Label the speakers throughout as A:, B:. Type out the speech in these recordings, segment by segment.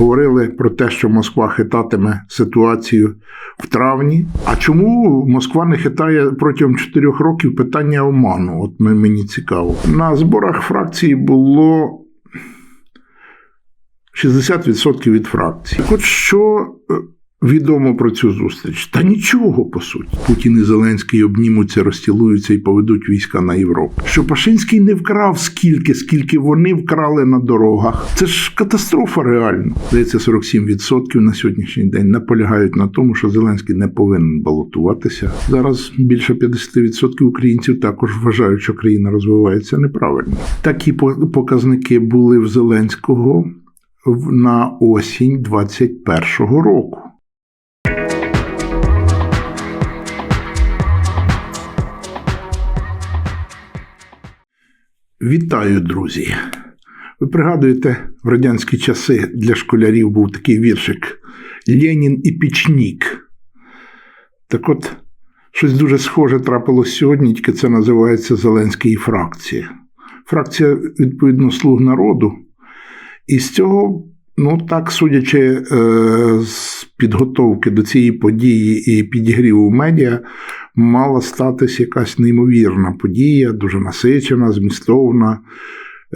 A: Говорили про те, що Москва хитатиме ситуацію в травні. А чому Москва не хитає протягом чотирьох років питання Оману? От мені цікаво. На зборах фракції було 60% від фракції. Так От що е, відомо про цю зустріч? Та нічого по суті. Путін і Зеленський обнімуться, розцілуються і поведуть війська на Європу. Що Пашинський не вкрав скільки, скільки вони вкрали на дорогах. Це ж катастрофа реально. Здається, 47% на сьогоднішній день наполягають на тому, що Зеленський не повинен балотуватися. Зараз більше 50% українців також вважають, що країна розвивається неправильно. Такі по- показники були в Зеленського на осінь 21-го року. Вітаю, друзі! Ви пригадуєте, в радянські часи для школярів був такий віршик Ленін і пічнік. Так от, щось дуже схоже трапилось сьогодні, тільки це називається Зеленський і фракція. Фракція, відповідно, слуг народу. І з цього, ну так, судячи е, з підготовки до цієї події і підігріву медіа, мала статись якась неймовірна подія, дуже насичена, змістовна,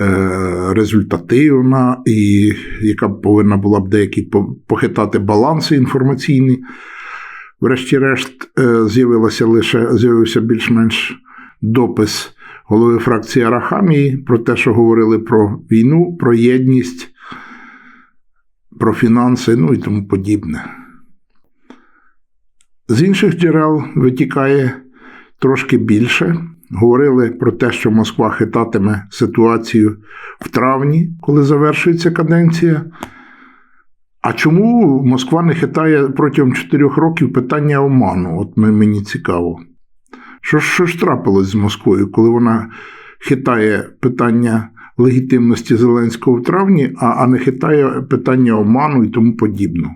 A: е, результативна, і яка повинна була б деякі по- похитати баланси інформаційні. Врешті-решт, е, з'явилося лише з'явився більш-менш допис голови фракції Арахамії про те, що говорили про війну, про єдність, про фінанси, ну і тому подібне. З інших джерел витікає трошки більше. Говорили про те, що Москва хитатиме ситуацію в травні, коли завершується каденція. А чому Москва не хитає протягом чотирьох років питання Оману? От мені цікаво. Що, ж- що ж трапилось з Москвою, коли вона хитає питання легітимності Зеленського в травні, а, а не хитає питання Оману і тому подібного?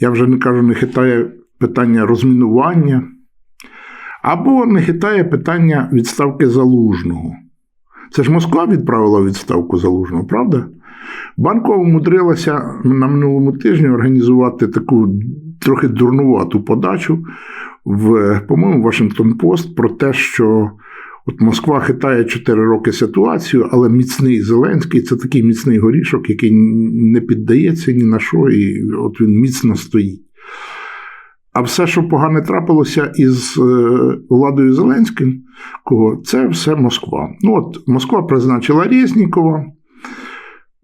A: Я вже не кажу, не хитає питання розмінування, або не хитає питання відставки залужного. Це ж Москва відправила відставку залужного, правда? Банкова умудрилася на минулому тижні організувати таку трохи дурнувату подачу в, по-моєму, Вашингтон Пост про те, що от Москва хитає 4 роки ситуацію, але міцний Зеленський це такий міцний горішок, який не піддається ні на що, і от він міцно стоїть. А все, що погане трапилося із е, владою Зеленським, це все Москва. Ну от Москва призначила Резнікова.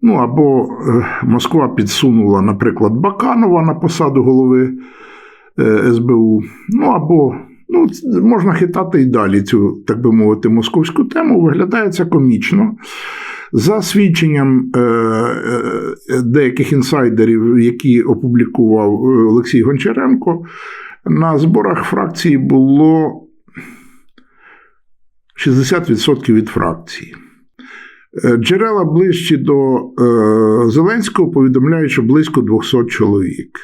A: Ну або е, Москва підсунула, наприклад, Баканова на посаду голови е, СБУ. Ну або ну, можна хитати і далі цю, так би мовити, московську тему. Виглядає це комічно. За свідченням е, е, деяких інсайдерів, які опублікував е, Олексій Гончаренко, на зборах фракції було 60% від фракції. Джерела ближчі до Зеленського повідомляють, що близько 200 чоловік.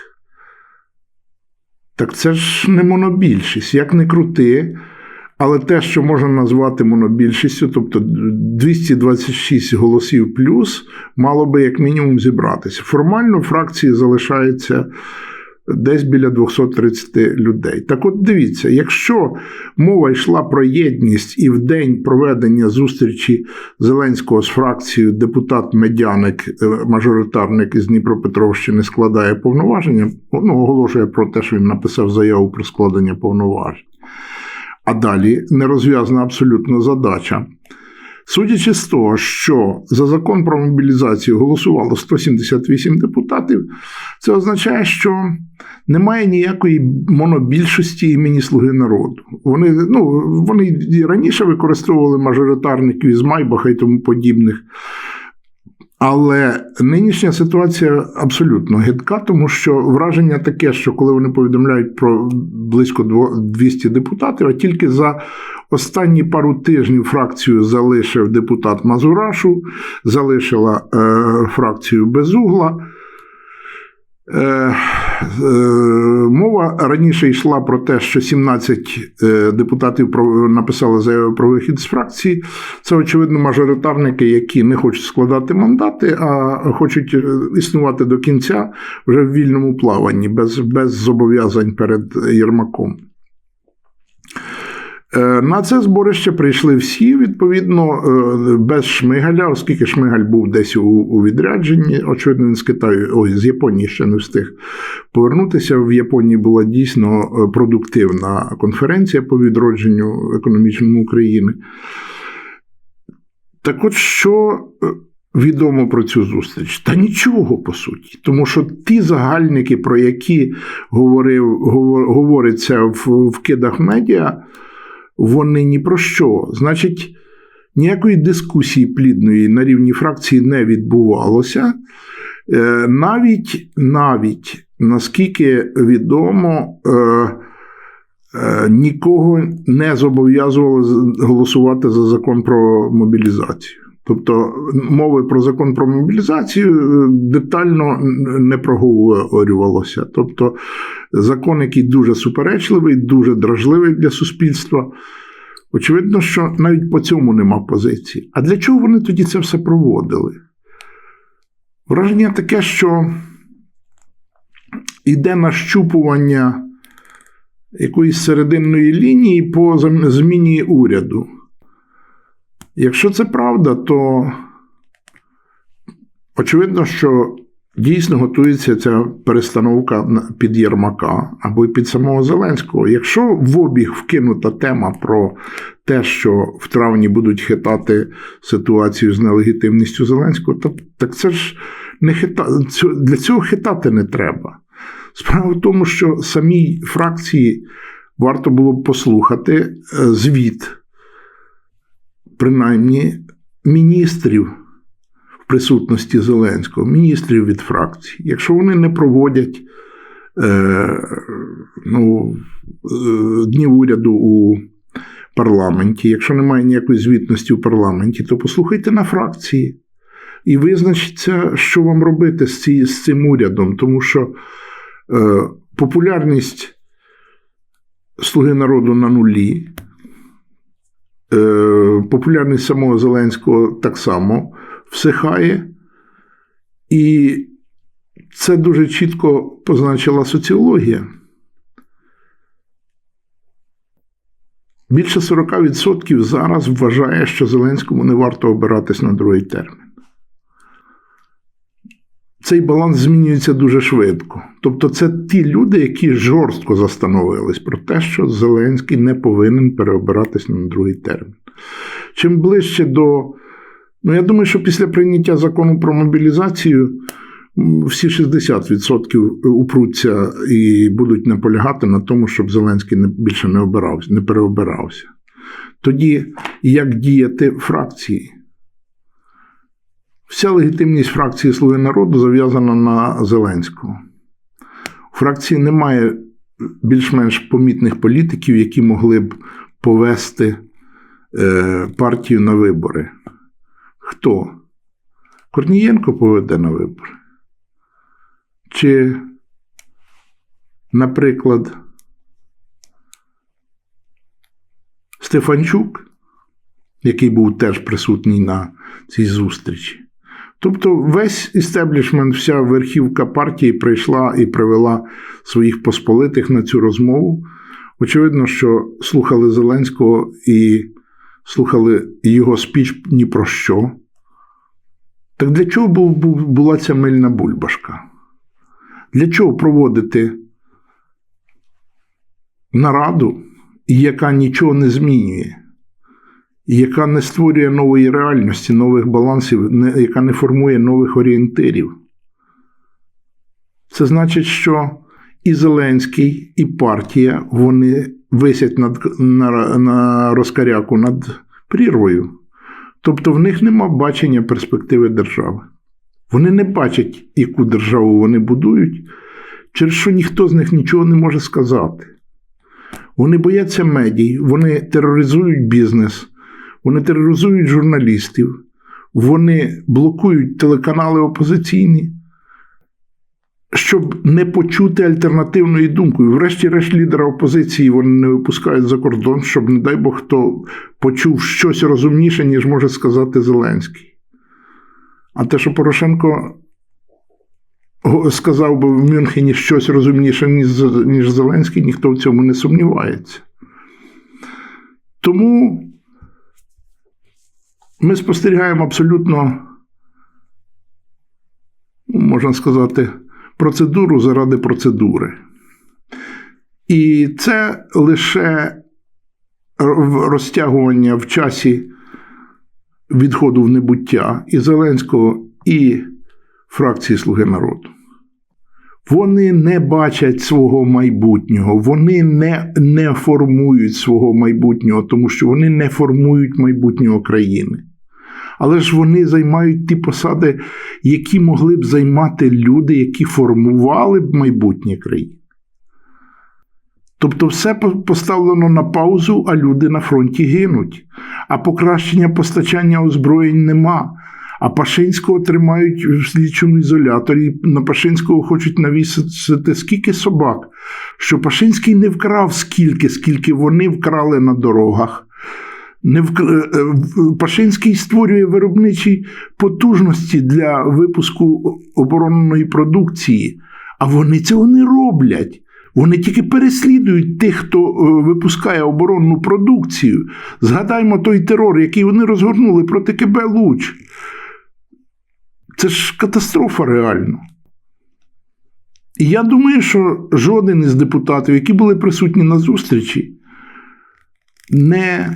A: Так це ж не монобільшість, як не крути. Але те, що можна назвати монобільшістю, тобто 226 голосів плюс, мало би як мінімум зібратися. Формально фракції залишається десь біля 230 людей. Так от дивіться, якщо мова йшла про єдність і в день проведення зустрічі Зеленського з фракцією депутат Медяник, е, мажоритарник із Дніпропетровщини, складає повноваження, ну, оголошує про те, що він написав заяву про складення повноважень. А далі нерозв'язана абсолютно задача. Судячи з того, що за закон про мобілізацію голосувало 178 депутатів, це означає, що немає ніякої монобільшості імені Слуги народу. Вони, ну, вони раніше використовували мажоритарників із Майбаха і тому подібних. Але нинішня ситуація абсолютно гидка, тому що враження таке, що коли вони повідомляють про близько дво- 200 депутатів, а тільки за останні пару тижнів фракцію залишив депутат Мазурашу, залишила е, фракцію Безугла. Е, е, Мова раніше йшла про те, що 17 е, депутатів про- написали заяву про вихід з фракції. Це, очевидно, мажоритарники, які не хочуть складати мандати, а хочуть існувати до кінця вже в вільному плаванні, без, без зобов'язань перед Єрмаком. Е, На це зборище прийшли всі, відповідно, е, без Шмигаля, оскільки Шмигаль був десь у, відрядженні. Очевидно, він з Китаю, ой, з Японії ще не встиг повернутися. В Японії була дійсно е, продуктивна конференція по відродженню економічному України. Так от що відомо про цю зустріч? Та нічого по суті. Тому що ті загальники, про які говорив, говор- говориться в кидах медіа, вони ні про що. Значить, ніякої дискусії плідної на рівні фракції не відбувалося. Е, Навіть, навіть наскільки відомо, е, е, нікого не зобов'язували голосувати за закон про мобілізацію. Тобто мови про закон про мобілізацію е, детально не проговорювалося. Тобто закон, який дуже суперечливий, дуже дражливий для суспільства. Очевидно, що навіть по цьому нема позиції. А для чого вони тоді це все проводили? Враження таке, що йде нащупування якоїсь серединної лінії по зміні уряду. Якщо це правда, то очевидно, що дійсно готується ця перестановка під Єрмака або й під самого Зеленського. Якщо в обіг вкинута тема про те, що в травні будуть хитати ситуацію з нелегітимністю Зеленського, то так це ж не хита... для цього хитати не треба. Справа в тому, що самій фракції варто було б послухати е, звіт, принаймні, міністрів в присутності Зеленського, міністрів від фракції. Якщо вони не проводять е, ну, е, днів уряду у парламенті, якщо немає ніякої звітності в парламенті, то послухайте на фракції і визначиться, що вам робити з, ці, з цим урядом, тому що е, популярність Слуги народу на нулі. Популярність самого Зеленського так само всихає. І це дуже чітко позначила соціологія. Більше 40% зараз вважає, що Зеленському не варто обиратись на другий термін. Цей баланс змінюється дуже швидко. Тобто, це ті люди, які жорстко застановились про те, що Зеленський не повинен переобиратись на другий термін. Чим ближче до. Ну, я думаю, що після прийняття закону про мобілізацію всі 60% упруться і будуть наполягати на тому, щоб Зеленський більше не обирався, не переобирався. Тоді як діяти фракції? Вся легітимність фракції Слуги народу зав'язана на Зеленського. У фракції немає більш-менш помітних політиків, які могли б повести партію на вибори. Хто? Корнієнко поведе на вибори? Чи, наприклад, Стефанчук, який був теж присутній на цій зустрічі? Тобто весь істеблішмент, вся верхівка партії прийшла і привела своїх посполитих на цю розмову. Очевидно, що слухали Зеленського і слухали його спіч ні про що. Так для чого була ця мильна бульбашка? Для чого проводити нараду, яка нічого не змінює? яка не створює нової реальності, нових балансів, яка не формує нових орієнтирів. Це значить, що і Зеленський, і партія вони висять над, на, на розкаряку над прірвою. Тобто в них нема бачення перспективи держави. Вони не бачать, яку державу вони будують, через що ніхто з них нічого не може сказати. Вони бояться медій, вони тероризують бізнес. Вони тероризують журналістів, вони блокують телеканали опозиційні. Щоб не почути альтернативної думки. Врешті-решт лідера опозиції вони не випускають за кордон, щоб, не дай Бог, хто почув щось розумніше, ніж може сказати Зеленський. А те, що Порошенко сказав би в Мюнхені щось розумніше, ніж, Зеленський, ніхто в цьому не сумнівається. Тому ми спостерігаємо абсолютно, ну, можна сказати, процедуру заради процедури. І це лише розтягування в часі відходу в небуття і Зеленського, і фракції Слуги народу. Вони не бачать свого майбутнього, вони не, не формують свого майбутнього, тому що вони не формують майбутнього країни. Але ж вони займають ті посади, які могли б займати люди, які формували б майбутнє країни. Тобто все поставлено на паузу, а люди на фронті гинуть. А покращення постачання озброєнь нема. А Пашинського тримають в слідчому ізоляторі. На Пашинського хочуть навісити скільки собак, що Пашинський не вкрав скільки, скільки вони вкрали на дорогах. Не вк... е, е, Пашинський створює виробничі потужності для випуску оборонної продукції, а вони цього не роблять. Вони тільки переслідують тих, хто е, випускає оборонну продукцію. Згадаймо той терор, який вони розгорнули проти КБ Луч. Це ж катастрофа реально. І я думаю, що жоден із депутатів, які були присутні на зустрічі, не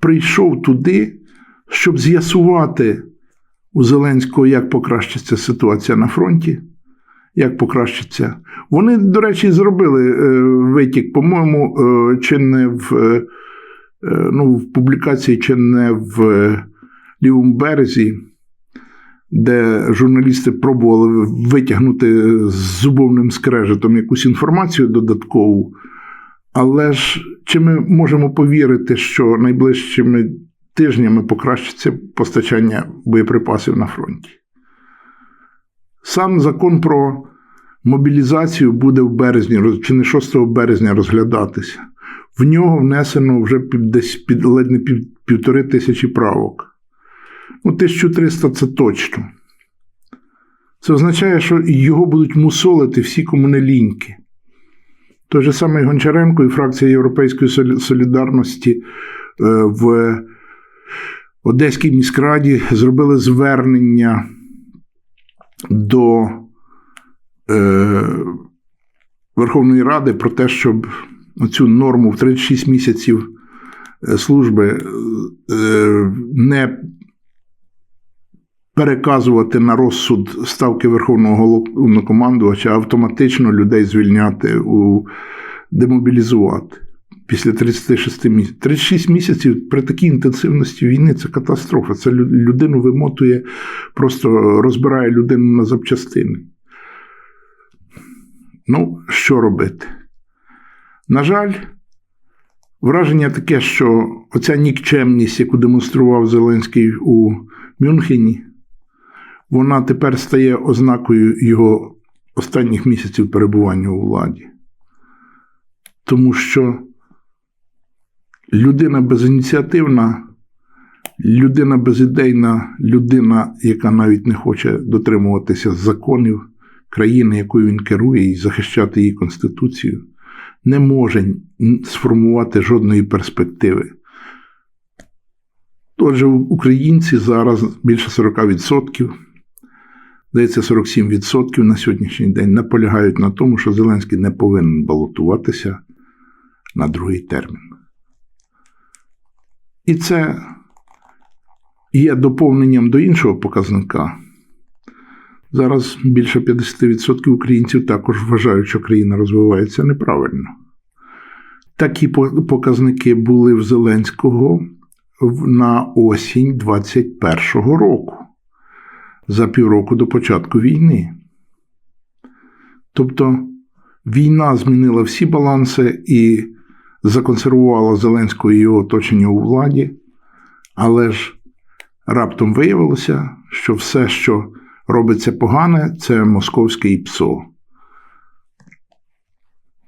A: прийшов туди, щоб з'ясувати у Зеленського, як покращиться ситуація на фронті, як покращиться. Вони, до речі, зробили е, витік, по-моєму, е, чи не в, е, ну, в публікації, чи не в лівому березі, де журналісти пробували витягнути з зубовним скрежетом якусь інформацію додаткову. Але ж чи ми можемо повірити, що найближчими тижнями покращиться постачання боєприпасів на фронті? Сам закон про мобілізацію буде в березні, чи не 6 березня розглядатися. В нього внесено вже десь під ледь не пів, півтори тисячі правок. Ну, 1300 це точно. Це означає, що його будуть мусолити всі комунеліньки. Той же самий Гончаренко і фракція Європейської солідарності е, в Одеській міськраді зробили звернення до е, Верховної Ради про те, щоб цю норму в 36 місяців е, служби не переказувати на розсуд ставки Верховного головнокомандувача, автоматично людей звільняти, у, демобілізувати після 36 місяців. 36 місяців при такій інтенсивності війни це катастрофа. Це людину вимотує, просто розбирає людину на запчастини. Ну, що робити? На жаль, враження таке, що оця нікчемність, яку демонстрував Зеленський у Мюнхені, вона тепер стає ознакою його останніх місяців перебування у владі. Тому що людина безініціативна, людина безідейна, людина, яка навіть не хоче дотримуватися законів країни, якою він керує, і захищати її конституцію, не може сформувати жодної перспективи. Отже, українці зараз більше 40%, здається, 47% на сьогоднішній день наполягають на тому, що Зеленський не повинен балотуватися на другий термін. І це є доповненням до іншого показника. Зараз більше 50% українців також вважають, що країна розвивається неправильно. Такі показники були в Зеленського на осінь 21-го року, за півроку до початку війни. Тобто війна змінила всі баланси і законсервувала Зеленського і його оточення у владі, але ж раптом виявилося, що все, що робиться погане, це московське ІПСО.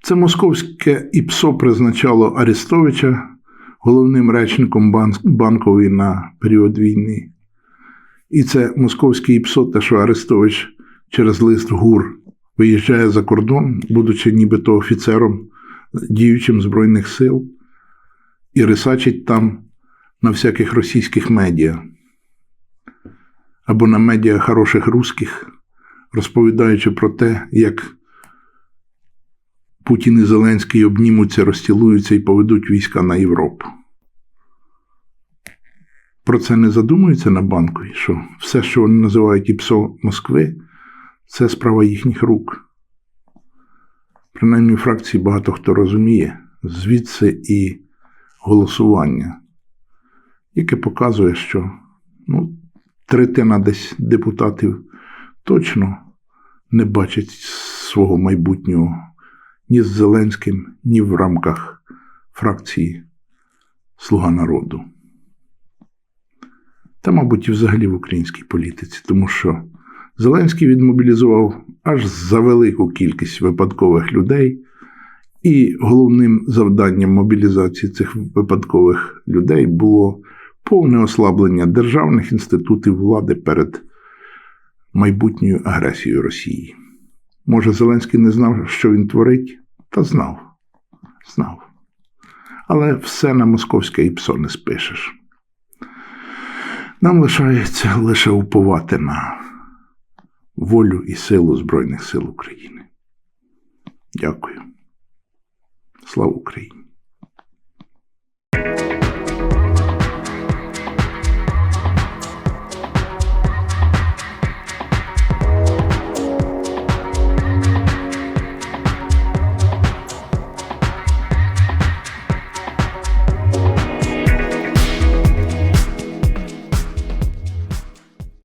A: Це московське ІПСО призначало Арестовича головним речником бан- банкової на період війни. І це московське ІПСО, те, що Арестович через лист ГУР виїжджає за кордон, будучи нібито офіцером діючим Збройних сил, і рисачить там на всяких російських медіа або на медіа хороших русських, розповідаючи про те, як Путін і Зеленський обнімуться, розцілуються і поведуть війська на Європу. Про це не задумуються на банку, що все, що вони називають ІПСО Москви, це справа їхніх рук. Принаймні, фракції багато хто розуміє, звідси і голосування, яке показує, що ну, третина десь депутатів точно не бачить свого майбутнього ні з Зеленським, ні в рамках фракції Слуга народу. Та, мабуть, і взагалі в українській політиці, тому що Зеленський відмобілізував аж за велику кількість випадкових людей, і головним завданням мобілізації цих випадкових людей було повне ослаблення державних інститутів влади перед майбутньою агресією Росії. Може, Зеленський не знав, що він творить, та знав. Знав. Але все на московське ІПСО не спишеш. Нам лишається лише уповати на волю і силу Збройних сил України. Дякую. Слава Україні!